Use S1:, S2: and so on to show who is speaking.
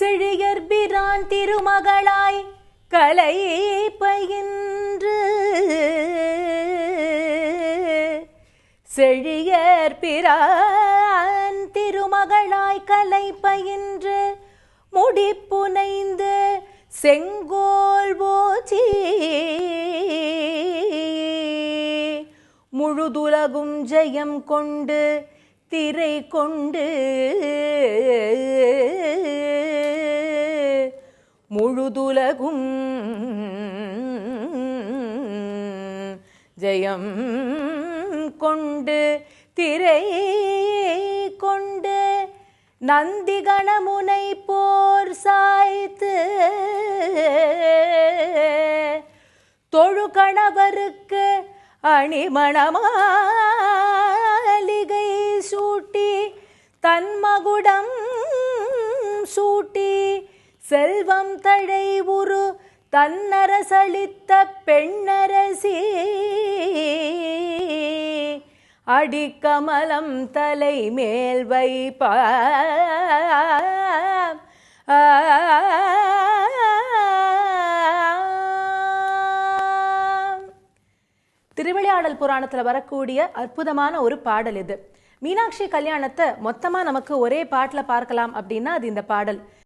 S1: செழியர் பிரான் திருமகளாய் கலையை பயின்று செழியர் பிரான் திருமகளாய் கலை பயின்று முடிப்புனைந்து செங்கோல் போச்சி முழுதுலகும் ஜெயம் கொண்டு திரை கொண்டு முழுதுலகும். ஜெயம் கொண்டு திரை கொண்டு நந்தி கணமுனை போர் சாய்த்து தொழு கணவருக்கு அணிமணமாலிகை சூட்டி தன்மகுடம் சூட்டி செல்வம் தடை உரு தன்னரசளித்த பெண்ணரசி. அடிக்கமலம் தலை மேல் வைப்ப திருவிளையாடல் புராணத்தில் வரக்கூடிய அற்புதமான ஒரு பாடல் இது. மீனாட்சி கல்யாணத்தை மொத்தமாக நமக்கு ஒரே பாட்டில் பார்க்கலாம் அப்படின்னா அது இந்த பாடல்.